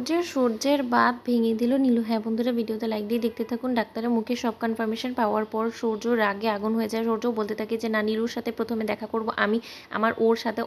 সূর্যের সূর্যের বাদ ভেঙে দিল নীলু। হ্যাঁ বন্ধুরা, ভিডিওতে লাইক দিয়ে দেখতে থাকুন। ডাক্তারের মুখে সব কনফার্মেশন পাওয়ার পর সূর্য রাগে আগুন হয়ে যায়। সূর্য বলতে থাকে যে, না, নীলুর সাথে প্রথমে দেখা করব আমি। আমার ওর সাথে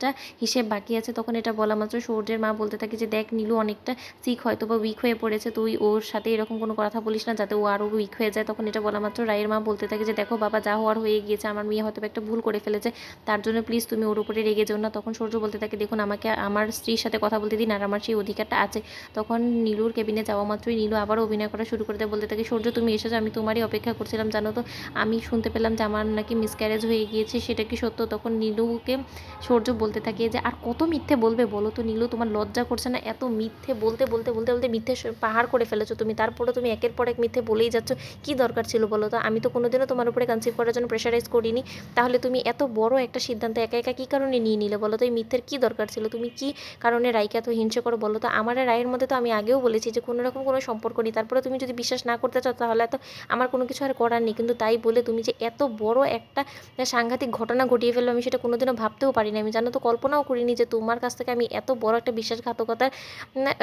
অনেকটা হিসেব বাকি আছে। তখন এটা বলা মাত্র সূর্যের মা বলতে থাকে যে, দেখ নীলু, অনেকটা সিক হয়তো বা উইক হয়ে পড়েছে। তুই ওর সাথে এরকম কোনো কথা বলিস না যাতে ও আরও উইক হয়ে যায়। তখন এটা বলা মাত্র রায়ের মা বলতে থাকে যে, দেখো বাবা, যা হওয়ার হয়ে গিয়েছে, আমার মেয়ে হয়তো একটা ভুল করে ফেলেছে। তার জন্য প্লিজ তুমি ওর উপরে রেগে যেও না। তখন সূর্য বলতে থাকে, দেখুন, আমাকে, আমার স্ত্রীর সাথে কথা বলতে দিন আর আমার সেই অধিকারটা আছে। তখন নীলুর কেবিনে যাওয়া মাত্রই নীলু আবারও অভিনয় করা শুরু করে দেয়। বলতে থাকে, সূর্য, তুমি এসেছ, আমি তোমারই অপেক্ষা করছিলাম, জানো তো? আমি শুনতে পেলাম যে, আমার নাকি মিসক্যারেজ হয়ে গিয়েছে, সেটা কি সত্য? তখন নীলুকে সূর্য বলতে থাকে যে, আর কত মিথ্যে বলবে বলো তো? নীলু, তোমার লজ্জা করছে না? এত মিথ্যে বলতে বলতে বলতে বলতে মিথ্যে পাহাড় করে ফেলেছো তুমি। তারপরে তুমি একের পর এক মিথ্যে বলেই যাচ্ছ। কি দরকার ছিল বলো তো? আমি তো কোনোদিনও তোমার উপরে কনসিভ করার জন্য প্রেশারাইজ করিনি। তাহলে তুমি এত বড় একটা সিদ্ধান্ত একা একা কী কারণে নিয়ে নিলে বলো তো? এই মিথ্যের কী দরকার ছিল? তুমি কি কারণে রায়কে এত হিংসে করো বলো তো? আমার রায়ের মধ্যে তো আমি আগেও বলেছি যে, কোনো রকম কোনো সম্পর্ক নেই। তারপরে তুমি যদি বিশ্বাস না করতে চাও, তাহলে তো আমার কোনো কিছু আর করার নেই। কিন্তু তাই বলে তুমি যে, এত বড় একটা সাংঘাতিক ঘটনা ঘটিয়ে ফেলল, আমি সেটা কোনোদিনও ভাবতেও পারিনি। আমি জানো তো কল্পনাও করিনি যে তোমার কাছ থেকে আমি এত বড় একটা বিশ্বাসঘাতকতার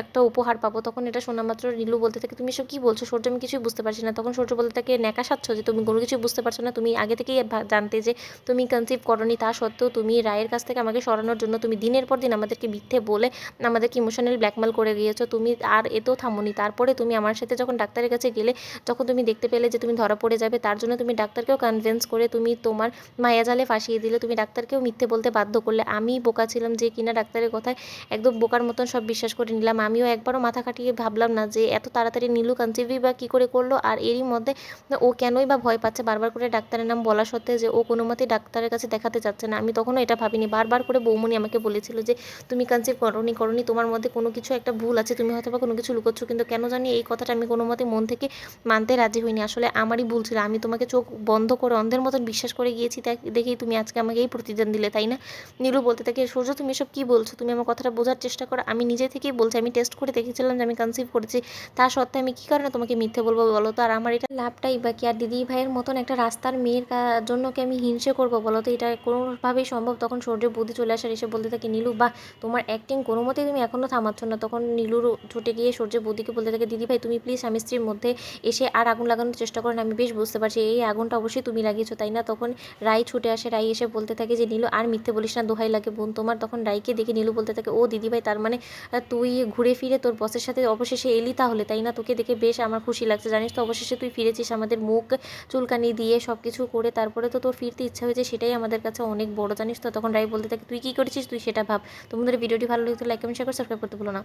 একটা উপহার পাবো। তখন এটা শোনা মাত্র নীলু বলতে থাকে, তুমি সব কী বলছো? সূর্য, আমি কিছুই বুঝতে পারছি না। তখন সূর্য বলতে থাকে, ন্যাকা সাচ্ছ যে তুমি কোনো কিছুই বুঝতে পারছ না। তুমি আগে থেকেই জানতে যে তুমি কনসিভ করনি। তা সত্ত্বেও তুমি রায়ের কাছ থেকে আমাকে সরানোর জন্য তুমি দিনের পর দিন আমাদেরকে মিথ্যে বলে আমাদেরকে ইমোশনাল ব্ল্যাকমেল করে গিয়েছো। তুমি আর এতেও থামোনি। তারপরে তুমি আমার সাথে যখন ডাক্তারের কাছে গেলে, যখন তুমি দেখতে পেলে যে তুমি ধরা পড়ে যাবে, তার জন্য তুমি ডাক্তারকেও কনভিন্স করে তুমি তোমার মায়াজালে ফাঁসিয়ে দিলে। তুমি ডাক্তারকেও মিথ্যে বলতে বাধ্য করলে। আমি বোকা ছিলাম যে কিনা ডাক্তারের কথায় একদম বোকার মতন সব বিশ্বাস করে নিলাম। আমিও একবারও মাথা খাটিয়ে ভাবলাম না যে এত তাড়াতাড়ি নীলু কনসিভই বা কী করে করল আর এরই মধ্যে ও কেনই বা ভয় পাচ্ছে বারবার করে ডাক্তারের নাম বলা সত্ত্বেও যে ও কোনো মতেই ডাক্তারের কাছে দেখাতে চাচ্ছে না। আমি তখনও এটা ভাবিনি। বারবার করে বৌমনি আমাকে বলেছিল যে, তুমি কনসিভ করনি করনি, তোমার মধ্যে কোনো কিছু একটা ভুল আছে, তুমি হয়তো বা কোনো কিছু লুকোচ্ছ, কিন্তু কেন জানি এই কথাটা আমি কোনো মতে মন থেকে মানতে রাজি হইনি। আসলে আমারই ভুল ছিল। আমি তোমাকে চোখ বন্ধ করে অন্ধের মতন বিশ্বাস করে গিয়েছি, দেখ- দেখেই তুমি আজকে আমাকে এই প্রতিদান দিলে, তাই না? নীলু বলতে থাকে, সূর্য, তুমি এসব কী বলছো? তুমি আমার কথাটা বোঝার চেষ্টা করো। আমি নিজে থেকেই বলছি, আমি টেস্ট করে দেখেছিলাম যে আমি কনসিভ করেছি। তা সত্ত্বেও আমি কী কারণে তোমাকে মিথ্যে বলব বলো তো? আর আমার এটা লাভটাই বা কি? আর দিদি ভাইয়ের মতন একটা রাস্তার মেয়ের জন্য কি আমি হিংসে করব বলো তো? এটা কোনোভাবেই সম্ভব। তখন সূর্য বুদ্ধি চলে আসার এসে বলতে থাকে, নীলু বা তোমার অ্যাক্টিং কোনো মতেই তুমি এখনও থামাচ্ছ না। তখন নীলুর ছুটে গিয়ে সূর্য বুদ্ধিকে বলতে থাকে, দিদি ভাই, তুমি প্লিজ স্বামী স্ত্রীর মধ্যে এসে আর আগুন লাগানোর চেষ্টা করেন আমি বেশ বুঝতে পারছি, এই আগুনটা অবশ্যই তুমি লাগিয়েছো, তাই না? তখন রাই ছুটে আসে রাই এসে বলতে থাকে যে, নীলু, আর মিথ্যে বলিস না, দোহাই লাগে বোন, তোমার তখন রাইকে দেখে নীলু বলতে থাকে, ও দিদি ভাই তার মানে তুই ঘুরে ফিরে তোর বসের সাথে অবশেষে এলি তাহলে, তাই না? তোকে দেখে বেশ আমার খুশি লাগছে। জানিস তো, অবশেষে তুই ফিরেছিস, আমাদের মুখ চুলকানি দিয়ে সব কিছু করে তারপরে তো তোর ফিরতে ইচ্ছা হয়েছে, সেটাই আমাদের কাছে অনেক বড়। জানিস তো, তখন রাই বলতে থাকে, তুই কী করেছিস? তুই সেটা ভাব। তোমাদের ভিডিওটি ভালো লাগতো লাইক কমেন্ট শেয়ার করে সাবস্ক্রাইব করতে ভুলো না।